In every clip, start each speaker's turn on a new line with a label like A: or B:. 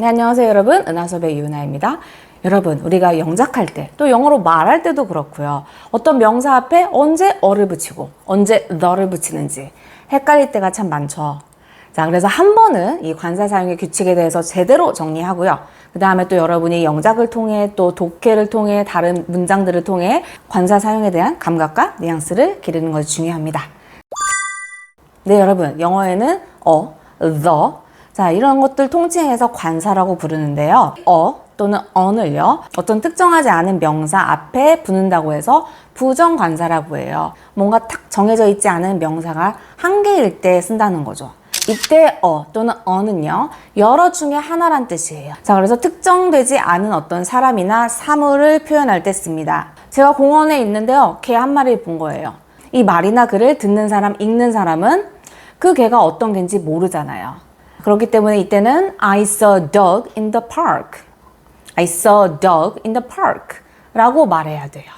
A: 네, 안녕하세요, 여러분. 은하섭의 유은아입니다. 여러분, 우리가 영작할 때, 또 영어로 말할 때도 그렇고요. 어떤 명사 앞에 언제 어를 붙이고, 언제 너를 붙이는지 헷갈릴 때가 참 많죠. 자, 그래서 한 번은 이 관사 사용의 규칙에 대해서 제대로 정리하고요. 그 다음에 또 여러분이 영작을 통해 또 독해를 통해 다른 문장들을 통해 관사 사용에 대한 감각과 뉘앙스를 기르는 것이 중요합니다. 네, 여러분. 영어에는 어, the. 자, 이런 것들 통칭해서 관사라고 부르는데요. 어 또는 on을요. 어떤 특정하지 않은 명사 앞에 붙는다고 해서 부정관사라고 해요. 뭔가 탁 정해져 있지 않은 명사가 한 개일 때 쓴다는 거죠. 이때 어 또는 어는요 여러 중에 하나란 뜻이에요. 자 그래서 특정되지 않은 어떤 사람이나 사물을 표현할 때 씁니다. 제가 공원에 있는데요 개 한 마리 본 거예요. 이 말이나 글을 듣는 사람, 읽는 사람은 그 개가 어떤 개인지 모르잖아요. 그렇기 때문에 이때는 I saw a dog in the park. I saw a dog in the park. 라고 말해야 돼요.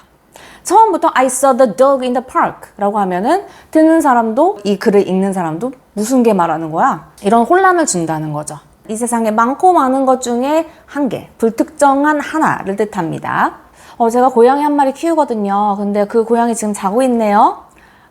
A: 처음부터 I saw the dog in the park 라고 하면은 듣는 사람도 이 글을 읽는 사람도 무슨 개 말하는 거야? 이런 혼란을 준다는 거죠. 이 세상에 많고 많은 것 중에 한 개, 불특정한 하나를 뜻합니다. 어, 제가 고양이 한 마리 키우거든요. 근데 그 고양이 지금 자고 있네요.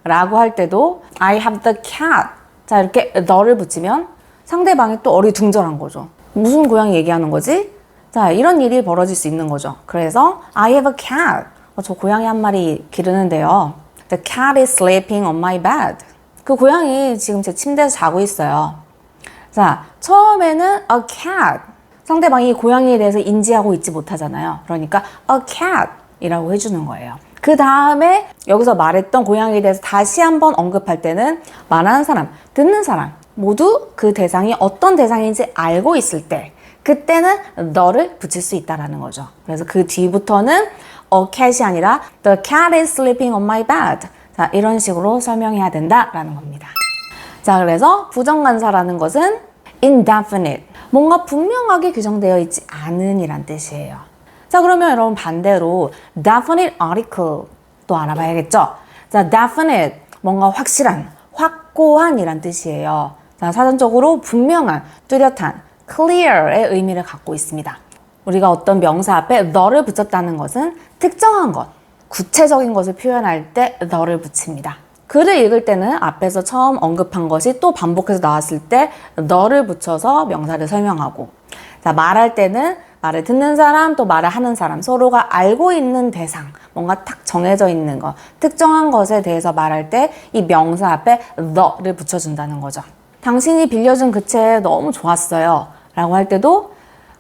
A: 라고 할 때도 I have the cat. 자, 이렇게 너를 붙이면 상대방이 또 어리둥절한 거죠. 무슨 고양이 얘기하는 거지? 자, 이런 일이 벌어질 수 있는 거죠. 그래서 I have a cat. 어, 저 고양이 한 마리 기르는데요. The cat is sleeping on my bed. 그 고양이 지금 제 침대에서 자고 있어요. 자, 처음에는 a cat. 상대방이 이 고양이에 대해서 인지하고 있지 못하잖아요. 그러니까 a cat 이라고 해주는 거예요. 그 다음에 여기서 말했던 고양이에 대해서 다시 한번 언급할 때는 말하는 사람, 듣는 사람 모두 그 대상이 어떤 대상인지 알고 있을 때 그때는 너를 붙일 수 있다라는 거죠. 그래서 그 뒤부터는 a cat이 아니라 the cat is sleeping on my bed. 자, 이런 식으로 설명해야 된다라는 겁니다. 자, 그래서 부정관사라는 것은 indefinite. 뭔가 분명하게 규정되어 있지 않은 이란 뜻이에요. 자, 그러면 여러분 반대로 definite article 또 알아봐야겠죠? 자, definite. 뭔가 확실한, 확고한 이란 뜻이에요. 자, 사전적으로 분명한, 뚜렷한, clear의 의미를 갖고 있습니다. 우리가 어떤 명사 앞에 너를 붙였다는 것은 특정한 것, 구체적인 것을 표현할 때 너를 붙입니다. 글을 읽을 때는 앞에서 처음 언급한 것이 또 반복해서 나왔을 때 너를 붙여서 명사를 설명하고 자, 말할 때는 말을 듣는 사람 또 말을 하는 사람 서로가 알고 있는 대상 뭔가 딱 정해져 있는 것 특정한 것에 대해서 말할 때 이 명사 앞에 너를 붙여준다는 거죠. 당신이 빌려준 그 책 너무 좋았어요 라고 할 때도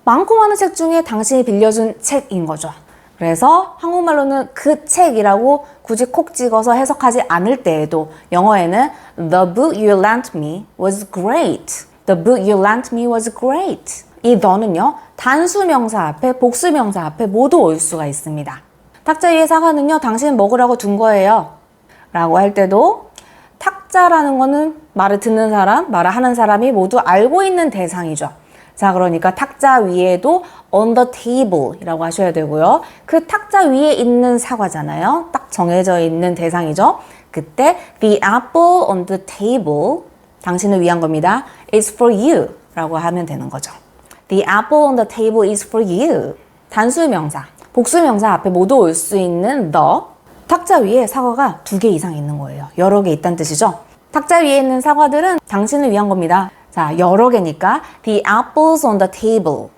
A: 많고 많은 책 중에 당신이 빌려준 책인 거죠. 그래서 한국말로는 그 책이라고 굳이 콕 찍어서 해석하지 않을 때에도 영어에는 The book you lent me was great. The book you lent me was great. 이 너는요, 단수 명사 앞에, 복수 명사 앞에 모두 올 수가 있습니다. 탁자 위에 사과는요, 당신 먹으라고 둔 거예요. 라고 할 때도 탁자라는 거는 말을 듣는 사람, 말을 하는 사람이 모두 알고 있는 대상이죠. 자, 그러니까 탁자 위에도 on the table 이라고 하셔야 되고요. 그 탁자 위에 있는 사과잖아요. 딱 정해져 있는 대상이죠. 그때 the apple on the table 당신을 위한 겁니다. is for you 라고 하면 되는 거죠. The apple on the table is for you. 단수 명사, 복수 명사 앞에 모두 올 수 있는 the 탁자 위에 사과가 두 개 이상 있는 거예요. 여러 개 있다는 뜻이죠. 탁자 위에 있는 사과들은 당신을 위한 겁니다. 자, 여러 개니까 the apples on the table.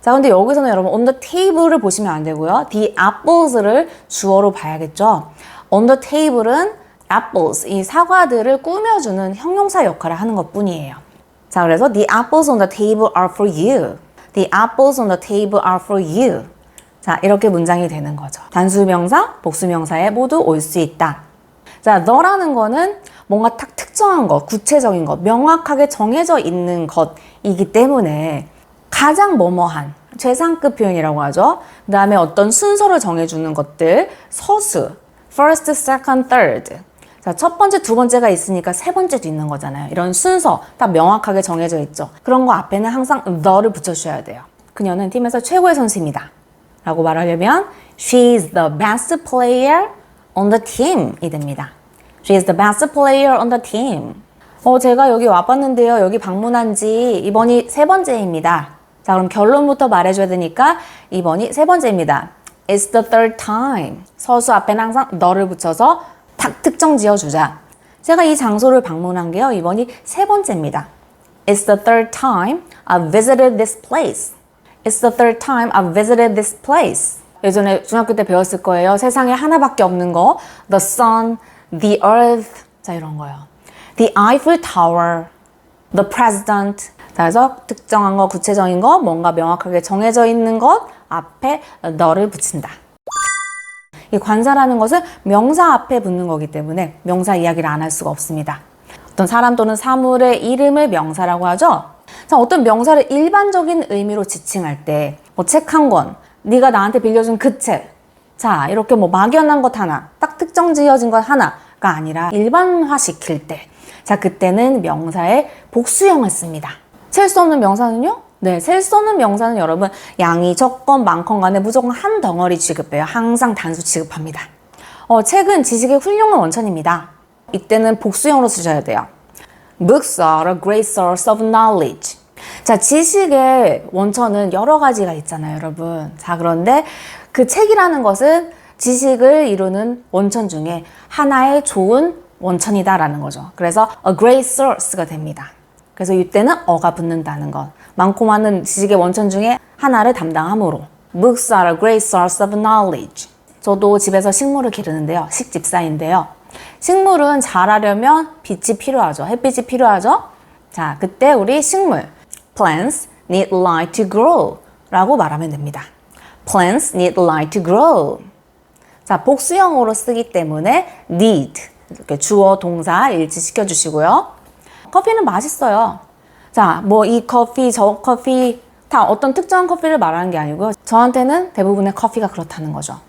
A: 자, 근데 여기서는 여러분 on the table을 보시면 안 되고요. the apples를 주어로 봐야겠죠. on the table은 apples, 이 사과들을 꾸며주는 형용사 역할을 하는 것 뿐이에요. 자, 그래서 the apples on the table are for you. The apples on the table are for you. 자, 이렇게 문장이 되는 거죠. 단수명사, 복수명사에 모두 올 수 있다. 자, 너라는 거는 뭔가 딱 특정한 것, 구체적인 것, 명확하게 정해져 있는 것이기 때문에 가장 뭐뭐한 최상급 표현이라고 하죠. 그 다음에 어떤 순서를 정해주는 것들, 서수, first, second, third. 자, 첫 번째, 두 번째가 있으니까 세 번째도 있는 거잖아요. 이런 순서 딱 명확하게 정해져 있죠. 그런 거 앞에는 항상 the를 붙여주셔야 돼요. 그녀는 팀에서 최고의 선수입니다. 라고 말하려면 She is the best player on the team 이 됩니다. She is the best player on the team. 어, 제가 여기 와봤는데요. 여기 방문한 지 이번이 세 번째입니다. 자, 그럼 결론부터 말해줘야 되니까 2번이 세 번째입니다. It's the third time. 서수 앞에는 항상 너를 붙여서 딱 특정 지어주자. 제가 이 장소를 방문한 게요. 이번이 세 번째입니다. It's the third time I've visited this place. It's the third time I've visited this place. 예전에 중학교 때 배웠을 거예요. 세상에 하나밖에 없는 거. The sun, the earth. 자, 이런 거요. The Eiffel Tower, the president. 자, 그래서 특정한 거, 구체적인 거, 뭔가 명확하게 정해져 있는 것 앞에 너를 붙인다. 이 관사라는 것은 명사 앞에 붙는 거기 때문에 명사 이야기를 안 할 수가 없습니다. 어떤 사람 또는 사물의 이름을 명사라고 하죠. 자, 어떤 명사를 일반적인 의미로 지칭할 때, 뭐 책 한 권, 네가 나한테 빌려준 그 책, 자, 이렇게 뭐 막연한 것 하나, 딱 특정 지어진 것 하나가 아니라 일반화 시킬 때, 자, 그때는 명사의 복수형을 씁니다. 셀 수 없는 명사는요? 네, 셀 수 없는 명사는 여러분 양이 적건 많건 간에 무조건 한 덩어리 취급해요. 항상 단수 취급합니다. 어, 책은 지식의 훌륭한 원천입니다. 이때는 복수형으로 쓰셔야 돼요. Books are a great source of knowledge. 자, 지식의 원천은 여러 가지가 있잖아요, 여러분. 자, 그런데 그 책이라는 것은 지식을 이루는 원천 중에 하나의 좋은 원천이다라는 거죠. 그래서 a great source가 됩니다. 그래서 이때는 어가 붙는다는 것. 많고 많은 지식의 원천 중에 하나를 담당함으로. Books are a great source of knowledge. 저도 집에서 식물을 기르는데요. 식집사인데요. 식물은 자라려면 빛이 필요하죠. 햇빛이 필요하죠. 자, 그때 우리 식물 plants need light to grow 라고 말하면 됩니다. plants need light to grow. 자, 복수형으로 쓰기 때문에 need 이렇게 주어 동사 일치시켜 주시고요. 커피는 맛있어요. 자, 뭐 이 커피, 저 커피 다 어떤 특정한 커피를 말하는 게 아니고요. 저한테는 대부분의 커피가 그렇다는 거죠.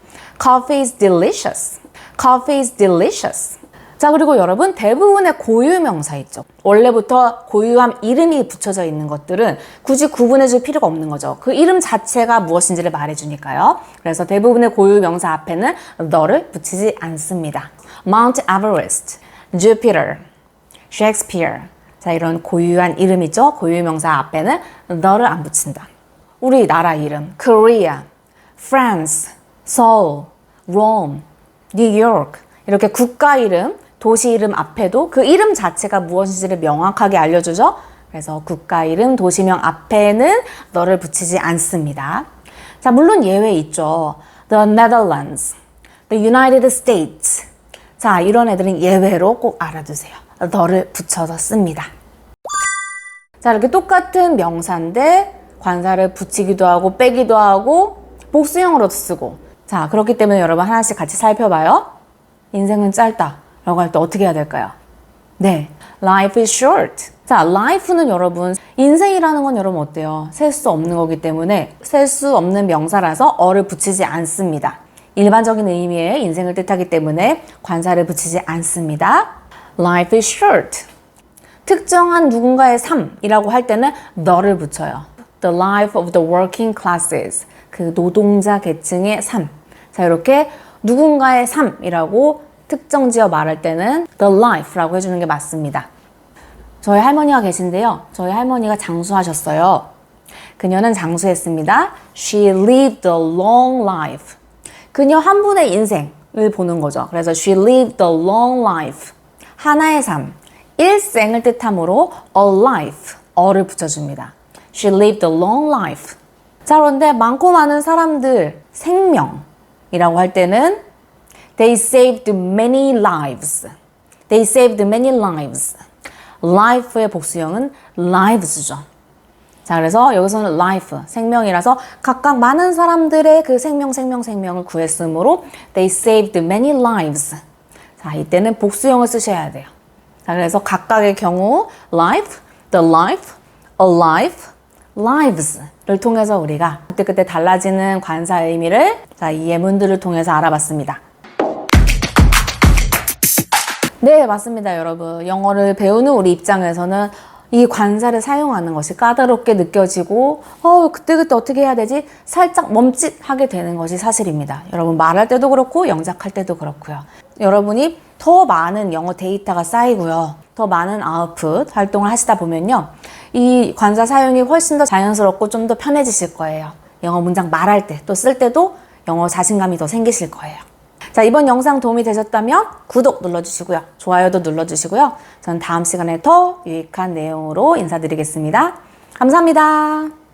A: Coffee is delicious. Coffee is delicious. 자, 그리고 여러분 대부분의 고유 명사 있죠. 원래부터 고유함 이름이 붙여져 있는 것들은 굳이 구분해 줄 필요가 없는 거죠. 그 이름 자체가 무엇인지를 말해 주니까요. 그래서 대부분의 고유 명사 앞에는 너를 붙이지 않습니다. Mount Everest, Jupiter, Shakespeare. 자, 이런 고유한 이름 있죠? 고유 명사 앞에는 너를 안 붙인다. 우리 나라 이름, Korea, France, Seoul, Rome, York. 이렇게 국가 이름, 도시 이름 앞에도 그 이름 자체가 무엇인지를 명확하게 알려주죠? 그래서 국가 이름, 도시명 앞에는 너를 붙이지 않습니다. 자, 물론 예외 있죠. The Netherlands, the United States. 자, 이런 애들은 예외로 꼭 알아두세요. 너를 붙여서 씁니다. 자, 이렇게 똑같은 명사인데 관사를 붙이기도 하고 빼기도 하고 복수형으로도 쓰고. 자, 그렇기 때문에 여러분 하나씩 같이 살펴봐요. 인생은 짧다. 라고 할 때 어떻게 해야 될까요? 네. Life is short. 자, life는 여러분, 인생이라는 건 여러분 어때요? 셀 수 없는 거기 때문에 셀 수 없는 명사라서 어를 붙이지 않습니다. 일반적인 의미의 인생을 뜻하기 때문에 관사를 붙이지 않습니다. Life is short. 특정한 누군가의 삶이라고 할 때는 너를 붙여요. The life of the working classes. 그 노동자 계층의 삶. 자, 이렇게 누군가의 삶이라고 특정 지어 말할 때는 the life라고 해주는 게 맞습니다. 저희 할머니가 계신데요. 저희 할머니가 장수하셨어요. 그녀는 장수했습니다. She lived a long life. 그녀 한 분의 인생을 보는 거죠. 그래서 she lived a long life. 하나의 삶. 일생을 뜻하므로 a life. 어를 붙여줍니다. She lived a long life. 자, 그런데 많고 많은 사람들 생명이라고 할 때는 They saved many lives. They saved many lives. life의 복수형은 lives죠. 자, 그래서 여기서는 life, 생명이라서 각각 많은 사람들의 그 생명, 생명, 생명을 구했으므로 they saved many lives. 자, 이때는 복수형을 쓰셔야 돼요. 자, 그래서 각각의 경우 life, the life, alive, lives를 통해서 우리가 그때그때 달라지는 관사 의미를 자, 이 예문들을 통해서 알아봤습니다. 네, 맞습니다, 여러분. 영어를 배우는 우리 입장에서는 이 관사를 사용하는 것이 까다롭게 느껴지고, 어, 그때그때 어떻게 해야 되지? 살짝 멈칫하게 되는 것이 사실입니다. 여러분, 말할 때도 그렇고, 영작할 때도 그렇고요. 여러분이 더 많은 영어 데이터가 쌓이고요. 더 많은 아웃풋 활동을 하시다 보면요. 이 관사 사용이 훨씬 더 자연스럽고 좀 더 편해지실 거예요. 영어 문장 말할 때 또 쓸 때도 영어 자신감이 더 생기실 거예요. 자, 이번 영상 도움이 되셨다면 구독 눌러주시고요. 좋아요도 눌러주시고요. 저는 다음 시간에 더 유익한 내용으로 인사드리겠습니다. 감사합니다.